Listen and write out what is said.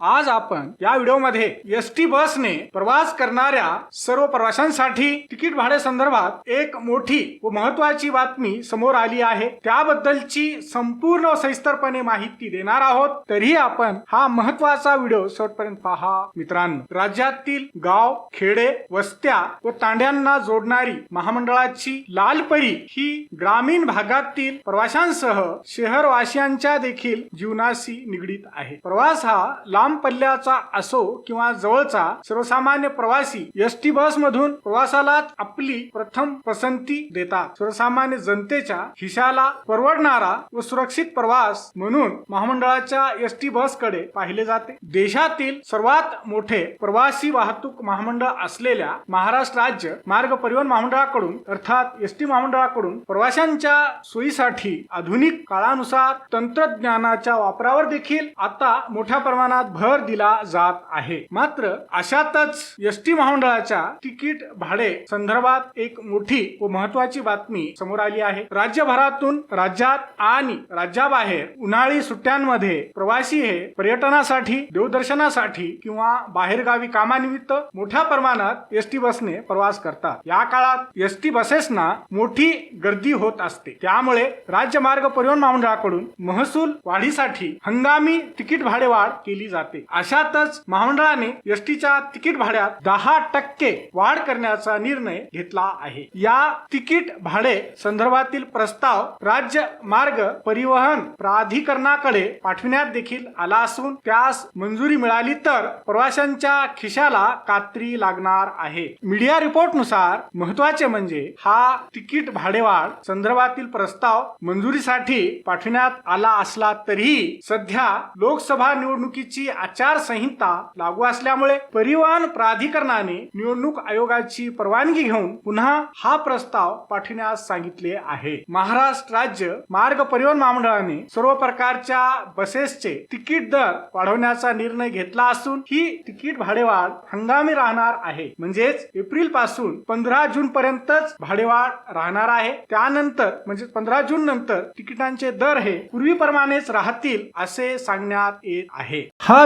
आज आपण या व्हिडिओमध्ये एस टी बसने प्रवास करणाऱ्या सर्व प्रवाशांसाठी तिकीट भाडे संदर्भात एक मोठी व महत्वाची बातमी समोर आली आहे. त्याबद्दलची संपूर्ण सविस्तरपणे माहिती देणार आहोत. तरीही आपण हा महत्त्वाचा व्हिडिओ शेवटपर्यंत पहा. मित्रांनो राज्यातील गाव खेडे वस्त्या व तांड्यांना जोडणारी महामंडळाची लालपरी ही ग्रामीण भागातील प्रवाशांसह शहरवासियांच्या देखील जीवनाशी निगडीत आहे. प्रवास हा लांब पल्ल्याचा असो किंवा जवळचा सर्वसामान्य प्रवासी एस टी बस मधून प्रवासाला आपली प्रथम पसंती देतात. सर्वसामान्य जनतेच्या खिशाला परवडणारा व सुरक्षित प्रवास म्हणून महामंडळाच्या एस टी बसकडे पाहिले जाते. देशातील सर्वात मोठे प्रवासी वाहतूक महामंडळ असलेल्या महाराष्ट्र राज्य मार्ग परिवहन महामंडळाकडून अर्थात एस टी महामंडळाकडून प्रवाशांच्या सोयीसाठी आधुनिक काळानुसार तंत्रज्ञानाच्या वापरावर देखील आता मोठ्या प्रमाणात भर दिला जात आहे. मात्र अशातच एस टी महामंडळाच्या तिकीट भाडे संदर्भात एक मोठी व महत्वाची बातमी समोर आली आहे. राज्यभरातून राज्यात आणि राज्याबाहेर उन्हाळी सुट्ट्यांमध्ये प्रवासी हे पर्यटनासाठी देवदर्शनासाठी किंवा बाहेरगावी कामानिमित्त मोठ्या प्रमाणात एस टी बसने प्रवास करतात. या काळात एस टी बसेसना मोठी गर्दी होत असते. त्यामुळे राज्य मार्ग परिवहन महामंडळाकडून महसूल वाढीसाठी हंगामी तिकीट भाडेवाढ केली जाते. अशातच महामंडळाने एस टीच्या तिकीट भाड्यात दहा टक्के वाढ करण्याचा निर्णय घेतला आहे. या तिकीट भाडे संदर्भातील प्रस्ताव राज्य मार्ग परिवहन प्राधिकरणाकडे पाठविण्यात देखील आला असून त्यास मंजुरी मिळाली तर प्रवाशांच्या खिशाला कात्री लागणार आहे. मीडिया रिपोर्टनुसार महत्त्वाचे म्हणजे हा तिकीट भाडेवाढ संदर्भातील प्रस्ताव मंजुरीसाठी पाठविण्यात आला असला तरीही सध्या लोकसभा निवडणुकीची आचारसंहिता लागू असल्यामुळे परिवहन प्राधिकरणाने निवडणूक आयोगाची परवानगी घेऊन पुन्हा हा प्रस्ताव पाठविण्यास सांगितले आहे. महाराष्ट्र राज्य मार्ग परिवहन महामंडळाने सर्व प्रकारच्या बसेसचे तिकीट दर वाढवण्याचा निर्णय घेतला असून ही तिकीट भाडेवाढ हंगामी राहणार आहे. म्हणजेच एप्रिलपासून पंधरा जून पर्यंतच भाडेवाढ राहणार आहे. त्यानंतर म्हणजे पंधरा जून नंतर तिकिटांचे दर हे पूर्वीप्रमाणेच राहतील असे सांगण्यात येत आहे. हा